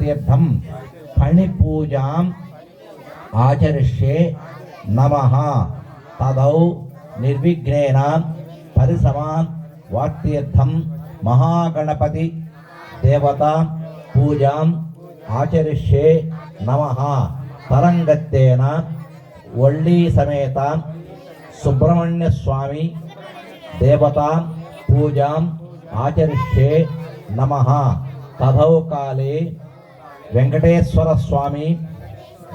వాక్తీర్థం ఫణిపూజాం ఆచరిష్యే నమ. తదౌ నిర్విఘ్నేన పరిసమాన్ వాక్తీర్థం మహాగణపతి దేవత పూజాం ఆచరిష్యే నమ. తరంగత్తేన ఒళ్ళీ సమేత సుబ్రహ్మణ్య స్వామి దేవత పూజాం ఆచరిష్యే నమ. తథౌ కాలే వెంకటేశ్వర స్వామి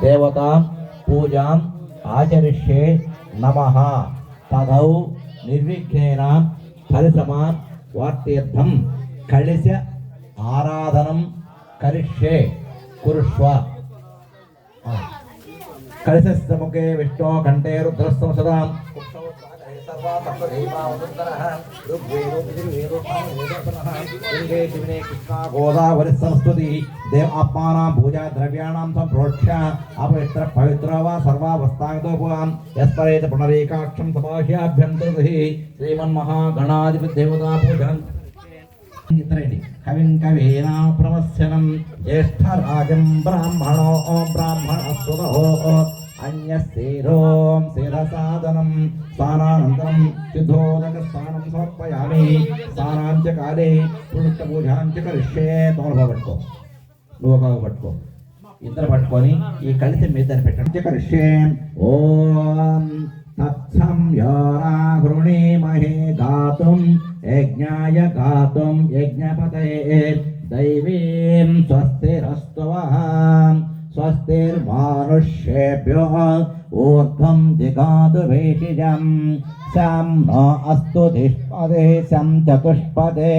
దేవత పూజాం ఆచరిష్యే నమ. తదౌ నిర్విఘ్నేన ఫలితమాన్ వార్తీర్థం. కళిశ ఆరాధనం కరిష్యే. కురుష్వ. కలశస్య ముఖే విష్ణో కంఠే రుద్రస్తం సదాం. గోదావరి సంస్కృతి దేవ ఆత్మానాం పూజా ద్రవ్యాణం సంప్రోక్ష్య అపవిత్ర పవిత్ర వా సర్వావస్థాగతోపురాం యస్పరేత పునరేకాక్షం సమాహ్యాభ్యంతరది శ్రీమన్మహాగణాధిపతి దేవతా పూజనం ఇతరండి కవిం కవీనా ప్రవస్యనం జ్యేష్ఠరాజం బ్రాహ్మణో అన్యస్థిరోం శిరసాదనం స్నానానంతరం సిద్ధోదక స్నానం సమర్పయామి స్నానాంచ కాలే పురుష పూజాంచ కరిష్యే తోడబా పట్టుకో నువ్వు పట్టుకో ఇద్దరు పట్టుకొని ఈ కలిసి మీద దాన్ని పెట్టండి. కరిష్యే. ఓం తత్సం యోరాగృణీమహే గాతుం యజ్ఞాయ గాతుం యజ్ఞపతే దైవీం స్వస్తిరస్తవః స్వస్తిర్మానుష్యేభ్యో ఊర్ధ్వం జిగాదు వేషిజం శం న అస్తు దిష్పదే శం చతుష్పదే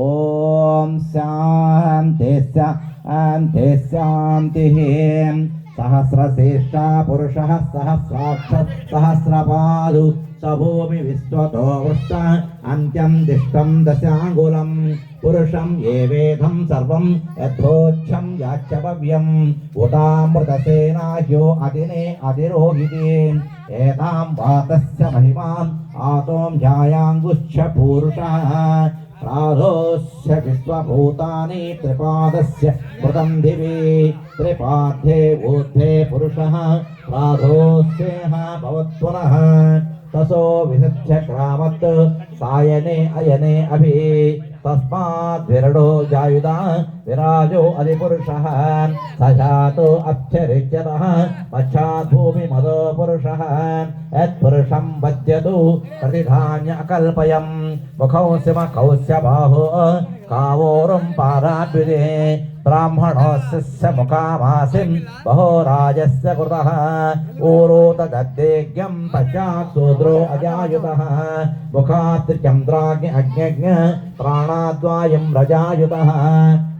ఓం శాంతి శాంతి శాంతి సహస్రశీర్ష పురుష సహస్రాక్ష సహస్రపాదు సభూమి విశ్వతో వృష్ట అంత్యం దిష్టం దశాంగులం पुरुषम् एवेदं सर्वं यथोच्छं याच्यभव्यम् उदामृतसेना ह्यो अदिने अधिरोहिते एतां वातस्य महिमाम् आतों ध्यायाङ्गुश्च पूरुषः। प्राधोस्य विश्वभूतानि त्रिपादस्य कृतं दिवि। त्रिपाद्धे ऊर्ध्वे पुरुषः। प्राधोस्येह भवत्पुनः। तसो विसृज्य क्रामत्। सायने अयने अभि। तस्मात् विरडो जायुधा विराजो अधिपुरुषः। स जातो अप्यरिच्यतः पश्चात् भूमिमदो पुरुषः। यत्पुरुषं पद्यतु प्रतिधान्य अकल्पयम् मुखौ सिम स्य बाहो कावोरं पाराद्विदे ब्राह्मणोऽस्य बहो राजस्य कृतः ऊरोतदग्धेज्ञं पश्चात् शूद्रो अजायुतः मुखात् चन्द्राज्ञ अज्ञज्ञ प्राणाद्वायं रजायुतः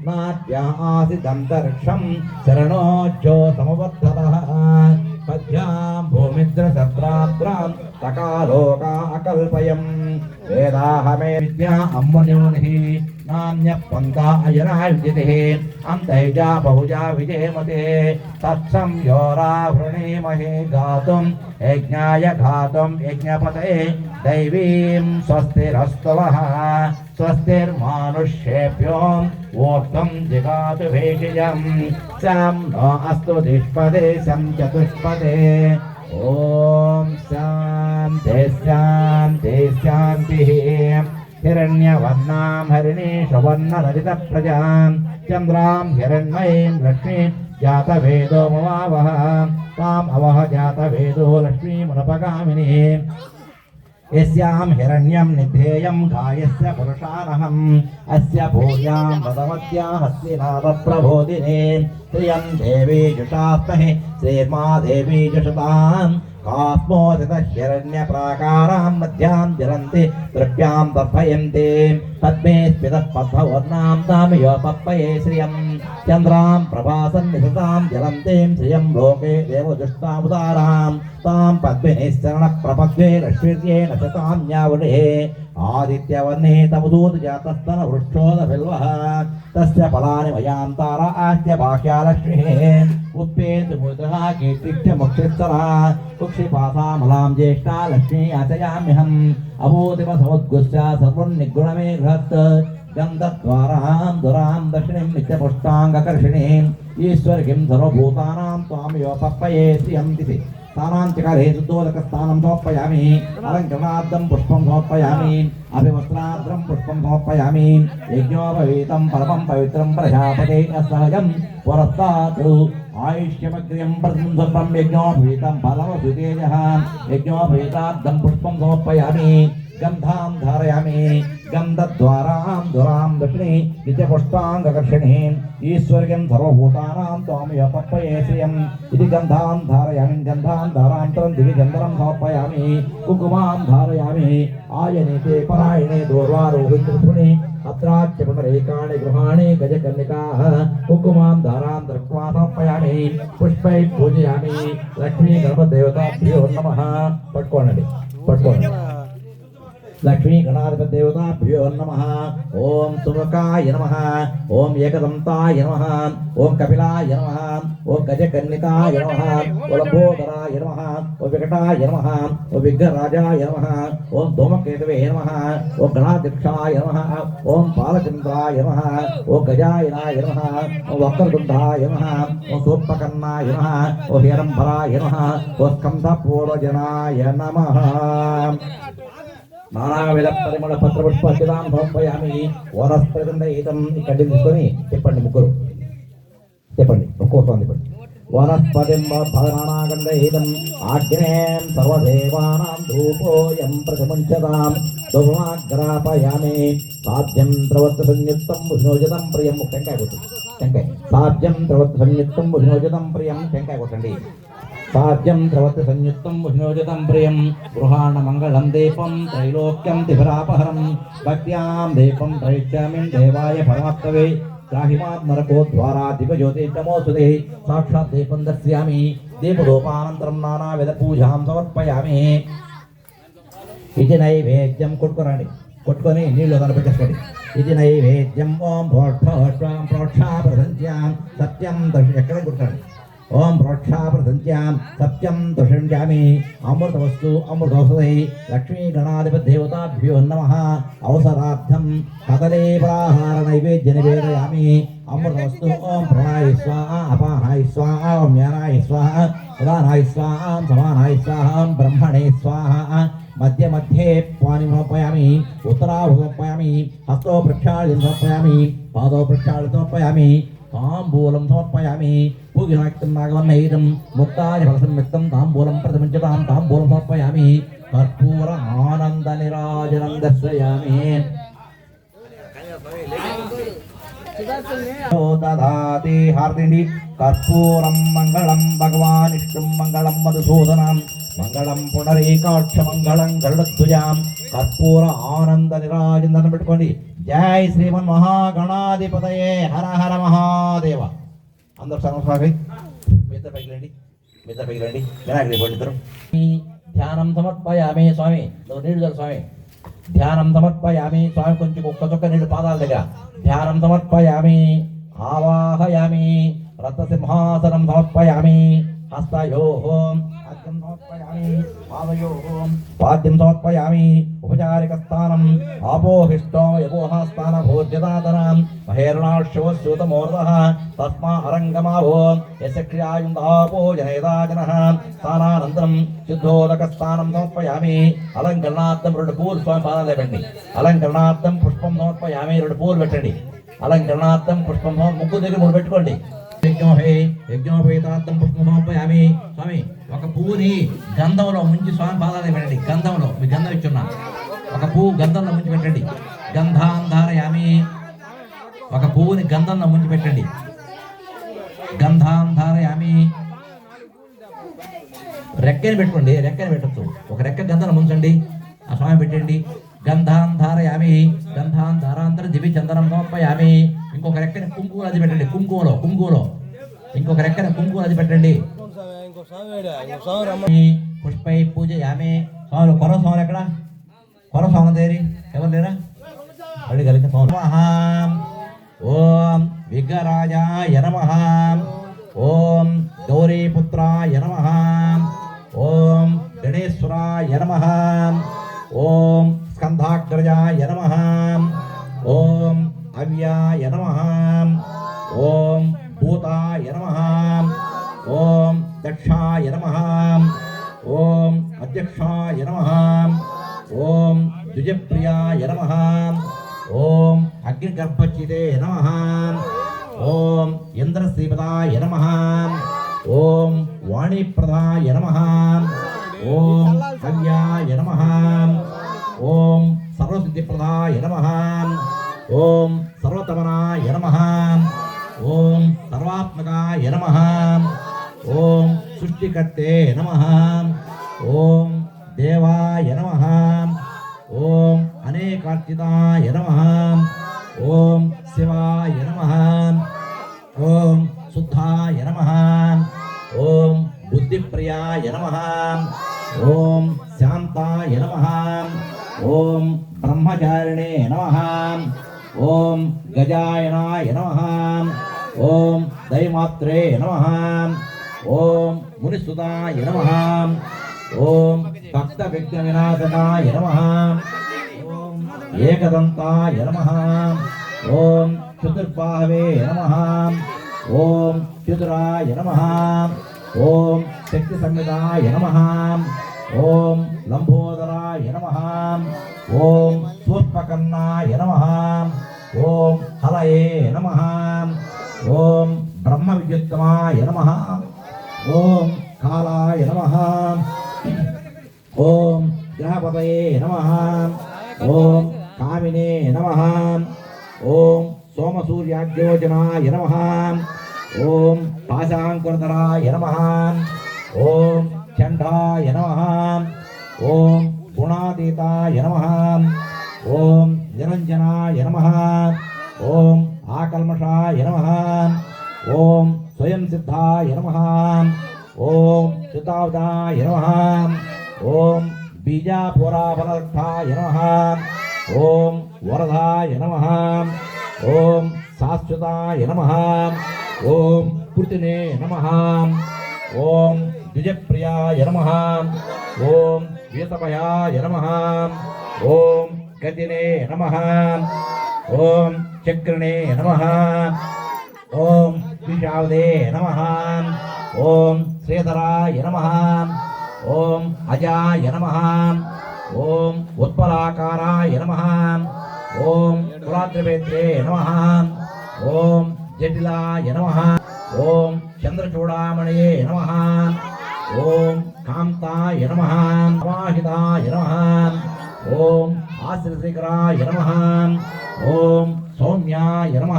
नाद्या आसिदन्तरिक्षं शरणोज्यो समवर्धतः पद्भ्यां भूमिद्रसत्रात्रां सकालोका अकल्पयम् वेदाहमे विद्या अम्बन्योनिः। नान्यपन्ता अजनार्जितिः अन्तैजा बहुजा विजेमते तत्सं योरावृणीमहे गातुं यज्ञाय घातुं यज्ञपतये दैवीं स्वस्तिरस्तवः। स्वस्तिर्मानुष्येभ्यो वोक्तं जिगातु भेषजं। सं नो अस्तु दिष्पदे सं चतुष्पदे। ॐ शान्तिः। हिरण्यवर्णां हरिणीषवर्णरजितप्रजां चन्द्रां हिरण्मयीं लक्ष्मीं, जातवेदो ममावह ताम् अवह जातवेदो लक्ष्मीमुपगामिनीम् यस्यां हिरण्यं निधेयं गायस्य पुरुषानहम्, अस्य भूयां वदवत्या हस्तिनाथप्रबोधिने श्रियं देवी जुषास्महे श्रीर्मा देवी जुषतां కాస్మోదిత హిరణ్య ప్రాకారాం మధ్యాం జరంతి ద్రవ్యాం దర్భయంతి. పద్మే స్మిత పద్మవర్ణాం తామియో పప్పయే శ్రియం. చంద్రాం ప్రభాసం నిశతాం జరంతీం శ్రియం లోకే దేవజుష్టాముదారాం తాం పద్మినిశ్చరణ ప్రపద్వే రశ్మిర్యేణ నశతాం యావృహే ఆదిత్యవర్ణే తమదూత జాతస్తన వృక్షోద బిల్వ తస్య ఫలాని మయాంతార ఆస్య బాహ్యాలక్ష్మి. उपेत बुधः कीर्तिक्षमुक्षिस्तरः कुक्षिपासामलां ज्येष्ठा लक्ष्मी याचयाम्यहम् अभूतिमसमुद्गुश्च सर्वन्निगुणमे गृहत् गन्धद्वारां दुरां दक्षिणीं नित्यपुष्टाङ्गकर्षिणीम् ईश्वरकिं सर्वभूतानां त्वां योपप्पये श्रियन्ति स्थानां च काले सुदोदकस्थानं समर्पयामि अलङ्करणार्थं पुष्पं समर्पयामि अभिवस्त्राद्रं पुष्पं समर्पयामि यज्ञोपवीतं परमं पवित्रं प्रजापतेन सहजं पुरस्तात् आयुष्यमग्रियं प्रसंसर्वं यज्ञोपवीतं फलमसुतेजः यज्ञोपवीताब्दं पुष्पं समर्पयामि। गन्धां धारयामि। गन्धद्वारां धुरां दक्षिणे नित्यपुष्पाङ्गकर्षिणीम्। परायणे दूर्वारोहि అత్రాచ్య పునరేకాణి గృహాణి గజకన్నికాః కుంకుమాం ధారాం దృక్వా సమర్పయామి పుష్పై పూజయామి లక్ష్మీ గణపదేవతాభ్యో నమః పట్టుకోండి పట్టుకోండి లక్ష్మీ గణాధిపతి దేవతాభ్యో నమ. ఓం సుముఖాయ నమ. ఓం ఏకదంతాయ నమ. ఓం కపిలాయ నమ. ఓం గజకన్నికాయ నమ. ఓ లంబోదరాయ నమ. ఓ వికటాయ నమ. ఓ విఘ్నరాజాయ నమ. ఓం ధూమకేతవే నమ. ఓ గణాధ్యక్షాయ నమ. ఓం బాలచంద్రాయ నమ. ఓ గజాయనాయ నమ. ఓ వక్రదుంధాయ నమ. ఓ సూర్పకర్ణాయ నమ. ఓ హేరంబరాయ నమ. ఓ స్కంధపూర్వజనాయ నమ. నానావిధ పరిమళ పత్ర పుష్పాచితాం సమర్పయామి వనస్పతిదం ఇక్కడి తీసుకొని చెప్పండి ముగ్గురు. చెప్పండి ఒక్కోసారి చెప్పండి వనస్పతిం భవనాగంధం ఆగ్నేయం సర్వదేవానాం ధూపోయం ప్రతిముంచతాం. ధూమాగ్రాపయామి సాధ్యం త్రవత్త సంయుక్తం వినోజతం ప్రియం. టెంకాయ కొట్టండి. టెంకాయ. సాధ్యం త్రవత్త సంయుక్తం వినోజతం ప్రియం. టెంకాయ కొట్టండి. సాధ్యం ద్రవతి సంయుక్తం ఉష్ణోజితం ప్రియం. గృహాణ మంగళం దీపం త్రైలోక్యం తిభరాపహరం భక్త్యాం దీపం త్రైత్యామిం దేవాయ పరమాత్మవే గ్రాహిమాత్మరకో ద్వారా దివజ్యోతి నమోసుదే సాక్షాత్ దీపం దర్శయామి. దీపదోపానంతరం నానావిధ పూజాం సమర్పయామి. ఇది నైవేద్యం కొట్టుకురండి. కొట్టుకొని నీళ్ళు కనిపెట్టేసుకోండి ఇది నైవేద్యం. ఓం ప్రోక్షా ప్రసంత్యాం. సత్యం దర్శ ఎక్కడ కొట్టుకోండి? ఓం ప్రోక్షాప్రసంత్యాం సత్యం దృషంజామి అమృతవస్తు అమృతోసదై లక్ష్మీ గణాధిపతి దేవతాభ్యో నమ. అవసరార్థం కదలే ప్రాహార నైవేద్య నివేదయామి. అమృతవస్తు ఓం ప్రణాయ స్వాహ అపానాయ స్వాహ ఓం జ్ఞానాయ స్వాహ ఉదానాయ స్వాహ సమానాయ స్వాహ బ్రహ్మణే స్వాహ. మధ్య మధ్యే పాని సమర్పయామి. ఉత్తరాభు సమర్పయామి హస్తో ప్రక్షాళన సమర్పయామి. పాదో ప్రక్షాళన సమర్పయామి. తాంబూలం సమర్పయామి. పూగినాక్తం ముక్తాది ఫలసంయుక్తం తాంబూలం ప్రతిమంచతాం తాంబూలం సమర్పయామి. కర్పూర ఆనంద నిరాజనం దర్శయామి దదాతి హార్దిండి కర్పూరం మంగళం భగవాన్ ఇష్టం మంగళం మధుసూదనం. మంగళం పునరేకాక్ష మంగళం గరుడధ్వజాం కర్పూర ఆనంద నిరాజనం పెట్టుకోండి జై శ్రీమన్ మహాగణాధిపతయే. హర హర మహాదేవ. అందరూ సర్వస్వామి మిగతా పైకి రండి మిగతా పైకి రండి వినాయకుడి పండితులు ధ్యానం సమర్పయామి స్వామి నువ్వు నీళ్ళు చల్లు స్వామి ధ్యానం సమర్పయామి స్వామి కొంచెం ఒక్క చొక్క నీళ్ళు పాదాల దగ్గర ధ్యానం సమర్పయామి ఆవాహయామి రథసింహాసనం సమర్పయామి హస్తయోః అర్ఘ్యం సమర్పయామి పాదయోః పాద్యం సమర్పయామి ఉపచారిక స్థానం ఆపోహిష్టో యపోహాస్థాన భోజ్యదాతనం మహేర్ణాశ్వస్యూతమూర్ధః తస్మా అరంగమావో యస్య క్రియాయుందాపో జనేదాజనః స్థానానంతరం శుద్ధోదక స్థానం సమర్పయామి అలంకరణార్థం రెండు పూలు స్వామి పాదాలు లేపండి అలంకరణార్థం పుష్పం సమర్పయామి రెండు పూలు పెట్టండి అలంకరణార్థం పుష్పం సమర్ప- ముగ్గు దగ్గర మూడు పెట్టుకోండి యజ్ఞోహే యజ్ఞోపేతార్థం పుష్పం సమర్పయామి. స్వామి ఒక పువ్వుని గంధంలో ముంచి స్వామి పాదాలు పెట్టండి. గంధంలో. మీ గంధం ఇచ్చున్నా. ఒక పువ్వు గంధంలో ముంచి పెట్టండి. గంధాంధారయామి. ఒక పువ్వుని గంధంలో ముంచి పెట్టండి. గంధాం ధారయామి రెక్కని పెట్టుకోండి. రెక్కని పెట్టచ్చు ఒక రెక్క గంధంలో ముంచండి. ఆ స్వామి పెట్టండి. గంధాంధారయామి. ధారయామి గంధాం దివి చందనం సమర్పయామి ఇంకొక రెక్కని కుంకుమలు అది పెట్టండి. కుంకుమలో కుంకుమలో. ఇంకొక రెక్కన కుంకుమలు అది పెట్టండి. పుష్పై పూజ ఆమె స్వామి కొర స్వామి ఎక్కడ? కొర స్వామి దేరి? ఎవరు లేరా? అడిగి కలిగి స్వామి ఓం. విఘ్నరాజాయ నమ. ఓం ద్విజప్రియాయ నమ ఓం అగ్నిగర్భచితే నమ ఓం ఇంద్రశ్రీపదాయ నమ ఓం వాణీప్రదాయ నమ ఓం హవ్యాయ నమ ఓం సర్వసిద్ధిప్రదాయ నమ ఓం సర్వతమనాయ నమ ఓం సర్వాత్మకాయ నమ ఓం సృష్టికర్తే నమ ఓం దేవాయ నమ ఓం అనేకార్చితాయ నమ. ఓం శివాయ నమ. ఓం శుద్ధాయ నమ. ఓం బుద్ధిప్రియాయ నమ. ఓం శాంతాయ నమ. ఓం బ్రహ్మచారిణే నమ. ఓం గజాయనాయ నమ. ఓం దయమాత్రే నమ. ఓం మునిసుదాయ నమ ఓం భక్త విఘ్న వినాశనాయ నమ ఓం ఏకదంతాయ నమ ఓం చతుర్బాహవే నమ ఓం చతురాయ నమ ఓం శక్తి సంహితాయ నమ ఓం లంబోదరాయ నమ ఓం సూర్పకర్ణాయ నమ ఓం హలయే నమ ఓం బ్రహ్మ విద్యుత్తమాయ నమ ఓం కాలాయ నమ ఓం గ్రహపతయే నమ ఓం కామినే నమ. ఓం సోమసూర్యాగ్యోజనాయ నమ. ఓం పాశాంకురతరాయ నమ. ఓం చండాయ నమ. ఓం గుణాతీతాయ నమ. ఓం నిరంజనాయ నమ. ఓం ఆకల్మషాయ నమ. ఓం స్వయం సిద్ధాయ నమ. ఓం శుతావదాయ నమ. ఓం బీజాపురాఫలర్థాయ నమ. ఓం వరదాయ నమ. ఓం శాశ్వతాయ నమ. ఓం కృతినే నమ. ఓం ద్విజప్రియాయ నమ. ఓం వీతమయాయ నమ. ఓం గతినే నమ. ఓం చక్రణే నమ. ఓం విషావదే నమ. ఓం శ్రీధరాయ నమ. ఓం అజాయ నమ. ఓం ఉత్పలాకారాయ నమ ఓం కులాద్రవేత్రే నమ ఓం జటిలాయ నమ ఓం చంద్రచూడామణయే నమ ఓం కాంతాయ నమ వాహితాయ నమ ఓం ఆశ్రిశేఖరాయ నమ ఓం సౌమ్యాయ నమ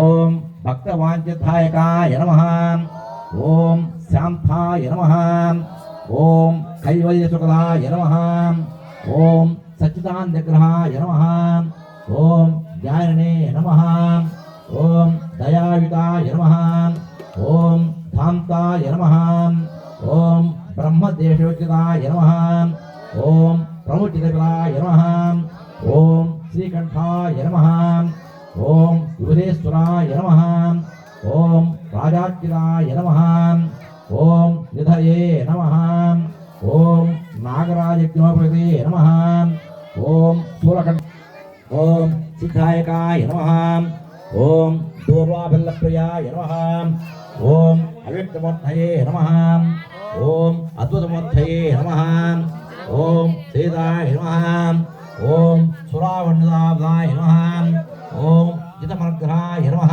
ఓం భక్తవాద్యదాయకాయ నమ ఓం శాంతాయ నమ ఓం కైవల్యసుఖదాయ నమ ఓం సచ్చిదానందగ్రహాయ నమ ఓం జాయనే నమ ఓం సిద్ధాయకాయ నమ ఓం దూర్వాభిల్లప్రియాయ నమ ఓం అవ్యక్తమూర్తయే నమ ఓం అద్భుతమూర్తయే నమ ఓం సీతాయ నమ ఓం సురావణ్యదాయ నమ ఓం జితమగ్రహాయ నమ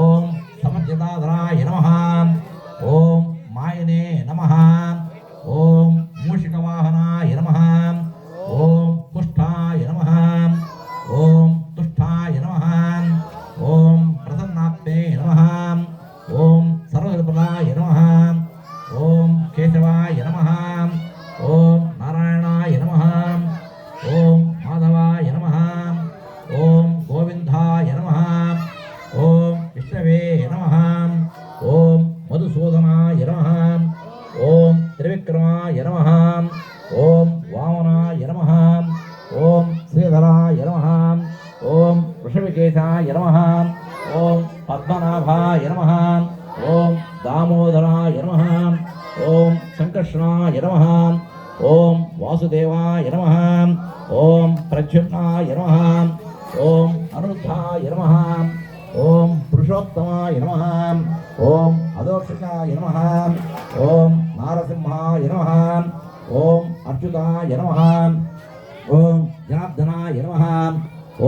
ఓం సమర్జితాధరాయ నమ ఓం మాయనే నమ వృషభికేశాయ నమ ఓం పద్మనాభాయ నమ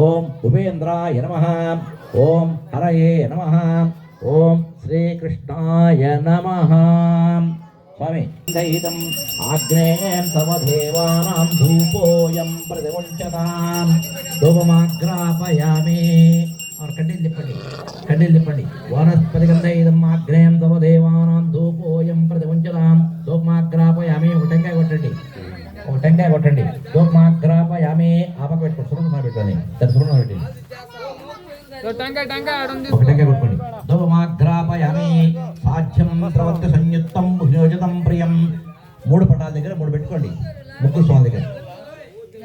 ఓం ఉపేంద్రాయ నమ. ఓం హరయే నమ. ఓం శ్రీకృష్ణాయ నమ. స్వామి. దైతం ఆగ్నేయం తమ దేవానాం ధూపోయం ప్రతిముంచతాం ధూపమాగ్రాపయామి. ఆరు కడ్డీలు తిప్పండి. కడ్డీలు తిప్పండి. వనస్పతి గంధైదం ఆగ్నేయం తమ దేవానాం ధూపోయం ప్రతిముంచతాం ధూపమాగ్రాపయామి. ఒక టెంకాయ కొట్టండి కొట్టండి ధూపమాగ్రాపయామి ఆ పక్క పెట్టుకోండి దాని సురుణ పెట్టండి మూడు పటాల దగ్గర మూడు పెట్టుకోండి. ముగ్గురు స్వామి దగ్గర.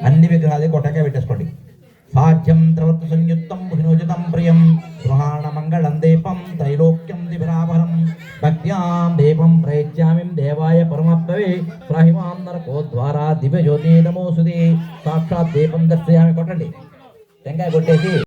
అన్ని విగ్రహాల టెంకాయ పెట్టేసుకోండి. సాధ్యం ద్రవత్ సంయుక్తం వినోజితం ప్రియం గృహాణ మంగళం దీపం త్రైలోక్యం దివిరాభరం భక్త్యాం దీపం ప్రయత్యామిం దేవాయ పరమత్వే ప్రాహిమాం నరకోద్వారా దివ్య జ్యోతి నమోసుదే సాక్షాత్ దీపం దర్శయామి కొట్టండి టెంకాయ కొట్టేసి